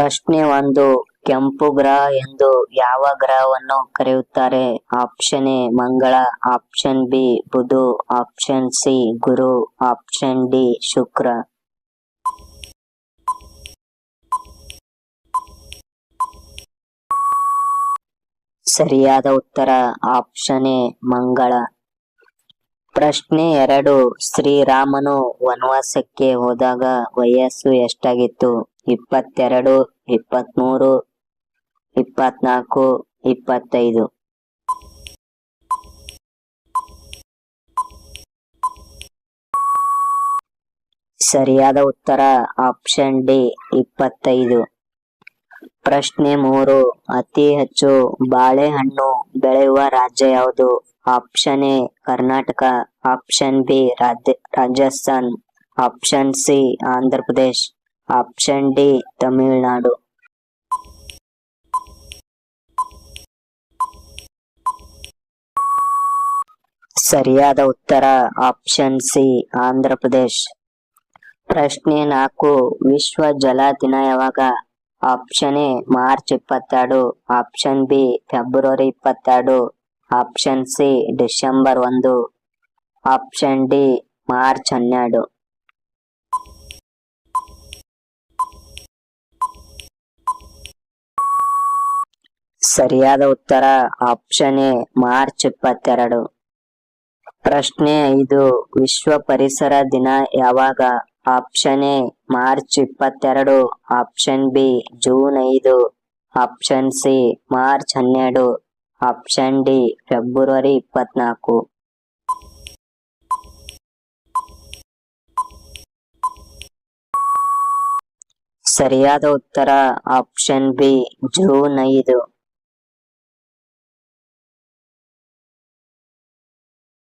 ಪ್ರಶ್ನೆ ಒಂದು. ಕೆಂಪು ಗ್ರಹ ಎಂದು ಯಾವ ಗ್ರಹವನ್ನು ಕರೆಯುತ್ತಾರೆ? ಆಪ್ಷನ್ ಎ, ಮಂಗಳ. ಆಪ್ಷನ್ ಬಿ, ಬುಧು. ಆಪ್ಷನ್ ಸಿ, ಗುರು. ಆಪ್ಷನ್ ಡಿ, ಶುಕ್ರ. ಸರಿಯಾದ ಉತ್ತರ. ಆಪ್ಷನ್ ಎ, ಮಂಗಳ. ಪ್ರಶ್ನೆ ಎರಡು. ಶ್ರೀರಾಮನು ವನವಾಸಕ್ಕೆ ಹೋದಾಗ ವಯಸ್ಸು ಎಷ್ಟಾಗಿತ್ತು? ಇಪ್ಪತ್ತೆರಡು, ಇಪ್ಪತ್ಮೂರು, ಇಪ್ಪತ್ನಾಲ್ಕು, ಇಪ್ಪತ್ತೈದು. ಸರಿಯಾದ ಉತ್ತರ, ಆಪ್ಷನ್ ಡಿ, ಇಪ್ಪತ್ತೈದು. ಪ್ರಶ್ನೆ ಮೂರು, ಅತಿ ಹೆಚ್ಚು ಬಾಳೆಹಣ್ಣು ಬೆಳೆಯುವ ರಾಜ್ಯ ಯಾವುದು? Option A, Karnataka. Option B Raja Rajasthan. Option C, Andhra Pradesh. Option D Tamil Nadu ಸರಿಯಾದ ಉತ್ತರ ಆಪ್ಷನ್ ಸಿ ಆಂಧ್ರ ಪ್ರದೇಶ್ ಪ್ರಶ್ನೆ ನಾಲ್ಕು ವಿಶ್ವ ಜಲ ದಿನ ಯಾವಾಗ ಆಪ್ಷನ್ ಎ ಮಾರ್ಚ್ ಇಪ್ಪತ್ತೆರಡು ಆಪ್ಷನ್ ಬಿ ಫೆಬ್ರವರಿ ಇಪ್ಪತ್ತೆರಡು ಆಪ್ಷನ್ ಸಿ ಡಿಸೆಂಬರ್ ಒಂದು ಆಪ್ಷನ್ ಡಿ ಮಾರ್ಚ್ ಹನ್ನೆರಡು ಸರಿಯಾದ ಉತ್ತರ ಆಪ್ಷನ್ ಎ ಮಾರ್ಚ್ ಇಪ್ಪತ್ತೆರಡು. ಪ್ರಶ್ನೆ ಐದು, ವಿಶ್ವ ಪರಿಸರ ದಿನ ಯಾವಾಗ? ಆಪ್ಷನ್ ಎ ಮಾರ್ಚ್ ಇಪ್ಪತ್ತೆರಡು ಆಪ್ಷನ್ ಬಿ ಜೂನ್ ಐದು ಆಪ್ಷನ್ ಸಿ ಮಾರ್ಚ್ ಹನ್ನೆರಡು ಆಪ್ಷನ್ ಡಿ ಫೆಬ್ರವರಿ ಇಪ್ಪತ್ನಾಲ್ಕು. ಸರಿಯಾದ ಉತ್ತರ ಆಪ್ಷನ್ ಬಿ ಜೂನ್ ಐದು.